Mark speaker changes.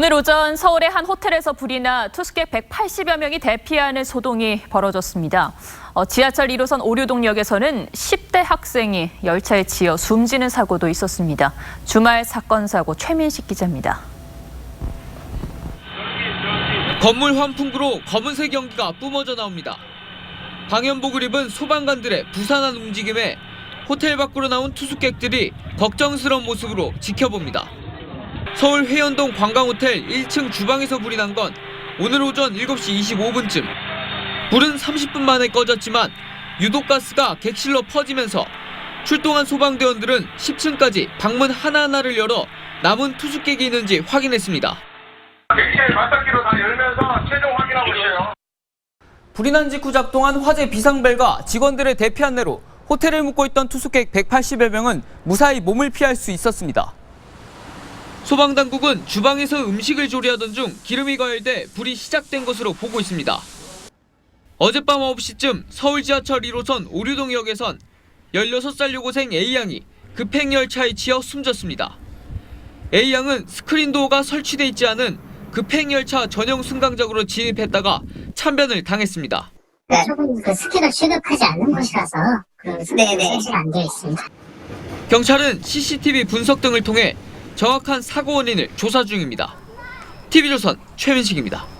Speaker 1: 오늘 오전 서울의 한 호텔에서 불이 나 투숙객 180여 명이 대피하는 소동이 벌어졌습니다. 어, 지하철 1호선 오류동역에서는 10대 학생이 열차에 치여 숨지는 사고도 있었습니다. 주말 사건 사고 최민식 기자입니다.
Speaker 2: 건물 환풍구로 검은색 연기가 뿜어져 나옵니다. 방염복을 입은 소방관들의 부산한 움직임에 호텔 밖으로 나온 투숙객들이 걱정스러운 모습으로 지켜봅니다. 서울 회원동 관광호텔 1층 주방에서 불이 난 건 오늘 오전 7시 25분쯤. 불은 30분 만에 꺼졌지만 유독가스가 객실로 퍼지면서 출동한 소방대원들은 10층까지 방문 하나하나를 열어 남은 투숙객이 있는지 확인했습니다.
Speaker 3: 객실 맞닿기로 다 열면서 최종 확인하고 있어요.
Speaker 2: 불이 난 직후 작동한 화재 비상벨과 직원들의 대피 안내로 호텔을 묵고 있던 투숙객 180여 명은 무사히 몸을 피할 수 있었습니다. 소방당국은 주방에서 음식을 조리하던 중 기름이 가열돼 불이 시작된 것으로 보고 있습니다. 어젯밤 9시쯤 서울 지하철 1호선 오류동역에선 16살 여고생 A양이 급행열차에 치여 숨졌습니다. A양은 스크린도어가 설치돼 있지 않은 급행열차 전용 승강장으로 진입했다가 참변을 당했습니다.
Speaker 4: 네. 조금 그 스킬을 취급하지 않는 곳이라서 그 설치가 안 되어 있습니다.
Speaker 2: 경찰은 CCTV 분석 등을 통해 정확한 사고 원인을 조사 중입니다. TV조선 최민식입니다.